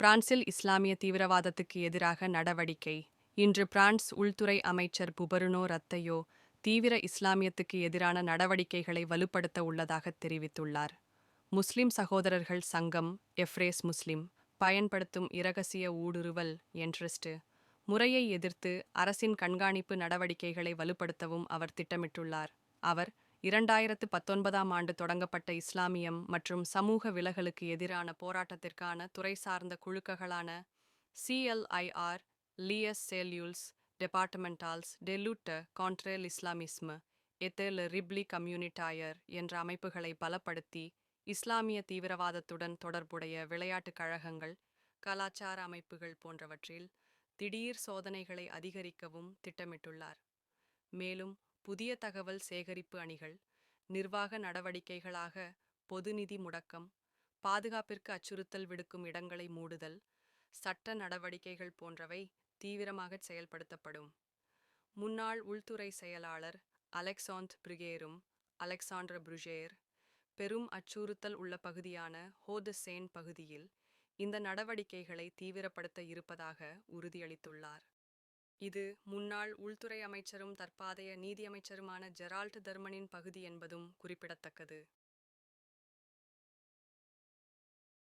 பிரான்சில் இஸ்லாமிய தீவிரவாதத்துக்கு எதிராக நடவடிக்கை. இன்று பிரான்ஸ் உள்துறை அமைச்சர் புபருனோ ரத்தையோ தீவிர இஸ்லாமியத்துக்கு எதிரான நடவடிக்கைகளை வலுப்படுத்த உள்ளதாக தெரிவித்துள்ளார். முஸ்லிம் சகோதரர்கள் சங்கம் எஃப்ரேஸ் முஸ்லிம் பயன்படுத்தும் இரகசிய ஊடுருவல் என்ட்ரஸ்ட் முறையை எதிர்த்து அரசின் கண்காணிப்பு நடவடிக்கைகளை வலுப்படுத்தவும் அவர் திட்டமிட்டுள்ளார். அவர் இரண்டாயிரத்து பத்தொன்பதாம் ஆண்டு தொடங்கப்பட்ட இஸ்லாமியம் மற்றும் சமூக விலகலுக்கு எதிரான போராட்டத்திற்கான துறை சார்ந்த குழுக்களான சிஎல்ஐஆர் லியஸ் செல்யூல்ஸ் டெபார்ட்மெண்டால்ஸ் டெலூட்ட கான்ட்ரேல் இஸ்லாமிஸ்ம எத்தேல் ரிப்லி கம்யூனிட்டாயர் என்ற அமைப்புகளை பலப்படுத்தி இஸ்லாமிய தீவிரவாதத்துடன் தொடர்புடைய விளையாட்டுக் கழகங்கள் கலாச்சார அமைப்புகள் போன்றவற்றில் திடீர் சோதனைகளை அதிகரிக்கவும் திட்டமிட்டுள்ளார். மேலும் புதிய தகவல் சேகரிப்பு அணிகள் நிர்வாக நடவடிக்கைகளாக பொது நிதி முடக்கம் பாதுகாப்பிற்கு அச்சுறுத்தல் விடுக்கும் இடங்களை மூடுதல் சட்ட நடவடிக்கைகள் போன்றவை தீவிரமாக செயல்படுத்தப்படும். முன்னாள் உள்துறை செயலாளர் அலெக்சாந்த் பிரிகேரும் அலெக்சாண்டர் புருஜேர் பெரும் அச்சுறுத்தல் உள்ள பகுதியான ஹோதசேன் பகுதியில் இந்த நடவடிக்கைகளை தீவிரப்படுத்த இருப்பதாக உறுதியளித்துள்ளார். இது முன்னாள் உள்துறை அமைச்சரும் தற்பாதைய நீதியமைச்சருமான ஜெரால்ட் தர்மனின் பகுதி என்பதும் குறிப்பிடத்தக்கது.